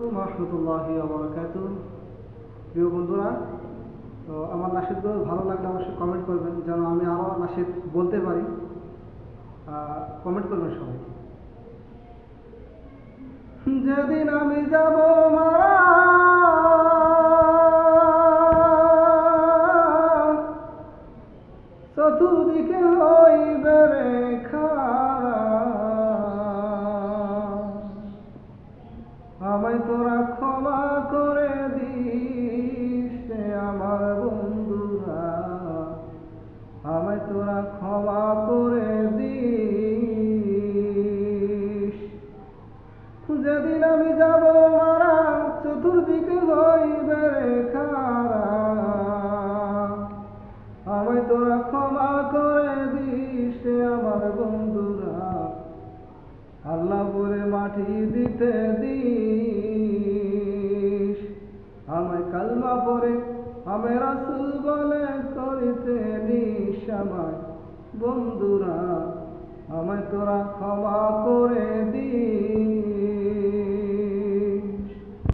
রহমতুল্লাহি প্রিয় বন্ধুরা, তো আমার নাসিদগুলো ভালো লাগলে অবশ্যই কমেন্ট করবেন, যেন আমি আরও নাসিদ বলতে পারি। কমেন্ট করবেন সবাই। যেদিন আমি যাব মারা, চতুর্দিকে হইবে ক্ষমা করে দিস। যেদিন আমি যাব মারা, চতুর্দিকে হইবে খারা। আমায় তোরা ক্ষমা করে দিস আমার বন্ধুরা। আল্লাহ বলে মাটি দিতে দিস। আমায় কালমা পরে আমি রাসুল বলে করিতে আমায় বন্ধুরা আমায় তোরা ক্ষমা করে দিই